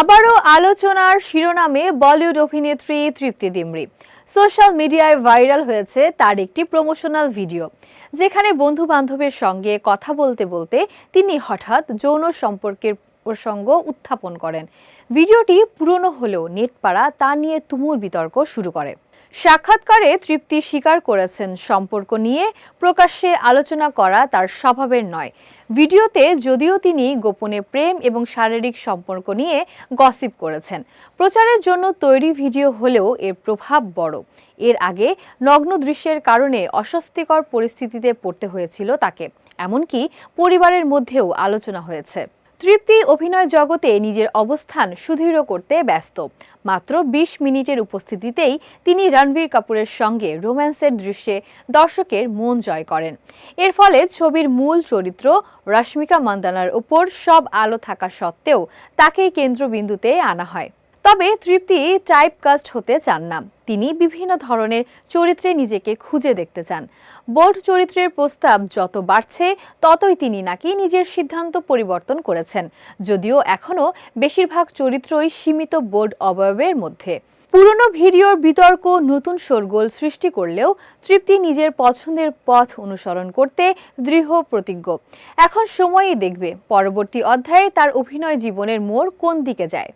আবারও আলোচনার শিরোনামে বলিউড অভিনেত্রী তৃপ্তি দিমরি। সোশ্যাল মিডিয়ায় ভাইরাল হয়েছে তার একটি প্রমোশনাল ভিডিও, যেখানে বন্ধু বান্ধবের সঙ্গে কথা বলতে বলতে তিনি হঠাৎ যৌন সম্পর্কের প্রসঙ্গ উত্থাপন করেন। ভিডিওটি পুরনো হলেও নেটপাড়া তা নিয়ে তুমুল বিতর্ক শুরু করে। সাক্ষাৎকারে তৃপ্তি স্বীকার করেছেন। সম্পর্ক নিয়ে প্রকাশ্যে আলোচনা করা তার স্বভাবের নয়। ভিডিওতে যদিও তিনি গোপনে প্রেম এবং শারীরিক সম্পর্ক নিয়ে গসিপ করেছেন। প্রচারের জন্য তৈরি ভিডিও হলেও এর প্রভাব বড়। এর আগে নগ্ন দৃশ্যের কারণে অস্বস্তিকর পরিস্থিতিতে পড়তে হয়েছিল তাকে। এমনকি পরিবারের মধ্যেও আলোচনা হয়েছে। তৃপ্তি অভিনয় জগতে নিজের অবস্থান সুদৃঢ় করতে ব্যস্ত। মাত্র ২০ মিনিটের উপস্থিতিতেই তিনি রণবীর কাপুরের সঙ্গে রোম্যান্সের দৃশ্যে দর্শকের মন জয় করেন। এর ফলে ছবির মূল চরিত্র রশ্মিকা মন্দানার উপর সব আলো থাকা সত্ত্বেও তাকেই কেন্দ্রবিন্দুতে আনা হয়। তবে তৃপ্তি টাইপকাস্ট হতে চান না। তিনি বিভিন্ন ধরনের চরিত্রে নিজেকে খুঁজে দেখতে চান। বোল্ড চরিত্রের প্রস্তাব যত বাড়ছে, ততই তিনি নাকি নিজের সিদ্ধান্ত পরিবর্তন করেছেন। যদিও এখনও বেশিরভাগ চরিত্রই সীমিত বোল্ড অবয়বের মধ্যে। পুরনো ভিডিওর বিতর্ক নতুন শোরগোল সৃষ্টি করলেও তৃপ্তি নিজের পছন্দের পথ অনুসরণ করতে দৃঢ় প্রতিজ্ঞ। এখন সময়ই দেখবে, পরবর্তী অধ্যায়ে তার অভিনয় জীবনের মোড় কোন দিকে যায়।